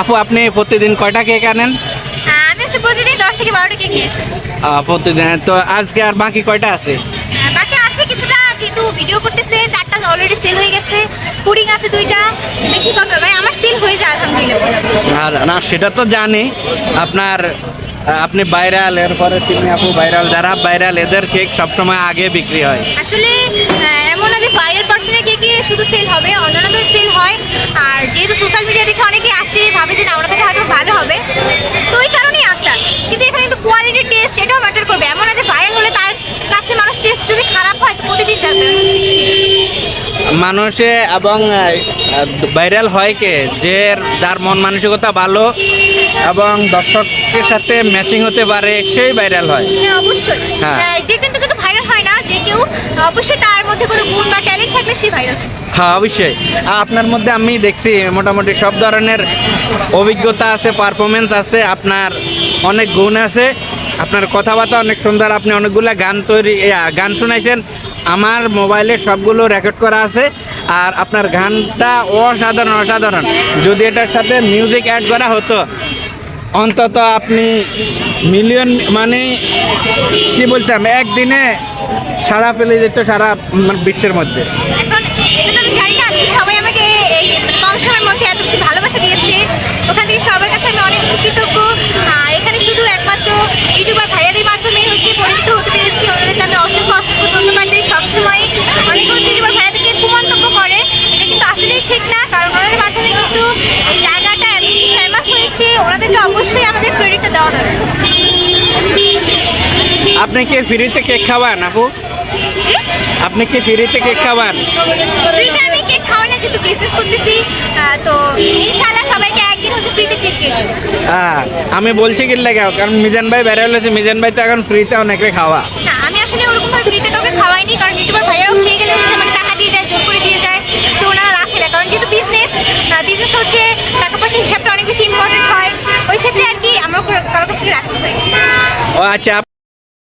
আপু আপনি প্রতিদিন কয়টা কেক আনেন? আমি হচ্ছে প্রতিদিন দশ থেকে বারোটা কেক নিয়ে আসি। প্রতিদিন তো আজকে আর বাকি কয়টা আছে? বাকি আছে কিছুটা যেহেতু ভিডিও করতেছে চারটা অলরেডি সেল হয়ে গেছে পুডিং আছে দুইটা দেখি কত মানে আমার সেল হয়ে যায় আলহামদুলিল্লাহ। আর না সেটা তো জানি। আপনার আপনি ভাইরাল এরপরে সিমি আপু ভাইরাল যারা ভাইরাল এদের কেক সবসময় আগে বিক্রি হয়। আসলে এমন না যে ভাইরাল পার্সনের কেকে শুধু সেল হবে অন্যান্য সেল হয় আর যেহেতু সোশ্যাল মিডিয়া দেখে অনেকে আসে ভাবে যে না ওনাদের হয়তো ভালো হবে। তো ওই কারণেই আসা কিন্তু এখানে কিন্তু কোয়ালিটি টেস্ট এটাও ম্যাটার করবে। এমন যে ভাইরাল হলে তার কাছে মানুষ টেস্ট যদি খারাপ হয় প্রতিদিন যাবে। মানুষে এবং ভাইরাল হয় কে? যে যার মন মানসিকতা ভালো এবং দর্শকের সাথে ম্যাচিং হতে পারে সেই ভাইরাল হয়। হ্যাঁ অবশ্যই। হ্যাঁ। যে কিন্তু কিন্তু ভাইরাল হয় না যে কেউ, অবশ্যই তার মধ্যে কোনো গুণ বা ট্যালেন্ট থাকলে সে ভাইরাল হ্যাঁ অবশ্যই। আপনার মধ্যে আমি দেখছি মোটামুটি সব ধরনের অভিজ্ঞতা আছে পারফরমেন্স আছে, আপনার অনেক গুণ আছে। আপনার কথাবার্তা অনেক সুন্দর, আপনি অনেকগুলো গান তৈরি গান শুনাইছেন। আমার মোবাইলে সবগুলো রেকর্ড করা আছে। আর আপনার গানটা অসাধারণ অসাধারণ। যদি এটার সাথে মিউজিক অ্যাড করা হতো অন্তত আপনি মিলিয়ন মানে কি বলতাম একদিনে সারা পেলে যেত সারা বিশ্বের মধ্যে এখন এটা তো আমি জানি না আজকে সবাই আমাকে এই কম সময়ের মধ্যে এত বেশি ভালোবাসা দিয়েছে ওখান থেকে সবার কাছে আমি অনেক বেশি কৃতজ্ঞ আর এখানে শুধু একমাত্র ইউটিউবার ভাইয়াদের মাধ্যমে হচ্ছে পরিচিত হতে পেরেছি ওনাদেরকে আমি অসংখ্য অসংখ্য ধন্যবাদ দিই সবসময় অনেকে হচ্ছে ইউটিউবার ভাইয়াদেরকে কুমন্তব্য করে এটা কিন্তু আসলেই ঠিক না কারণ ওনাদের মাধ্যমে কিন্তু এই জায়গাটা এত ফেমাস হয়েছে ওনাদেরকে অবশ্যই আমাদের ক্রেডিটটা দেওয়া দরকার। আপনি কি ফ্রিতে কেক খাওয়ান আপু? আপনি কি ফ্রিতে কেক খাওয়ান ফ্রিতে আমি কেক খাওয়ানোর যেহেতু বিজনেস করতেছি তো ইনশাআল্লাহ সবাইকে একদিন হচ্ছে ফ্রিতে কেক দিয়ে হ্যাঁ আমি বলছি কি লাগে কারণ মিজান ভাই বেড়ে হলেছে মিজান ভাই তো এখন ফ্রিতে অনেকে খাওয়া। না আমি আসলে ওরকম ভাবে ফ্রিতে কাউকে খাওয়াইনি কারণ ইউটিউবার ভাইয়ারাও খেয়ে গেলে হচ্ছে আমাকে টাকা দিয়ে যায় জোর করে দিয়ে যায় তো ওনারা রাখে না কারণ যেহেতু বিজনেস বিজনেস হচ্ছে টাকা আর কি আমার কারও ও আচ্ছা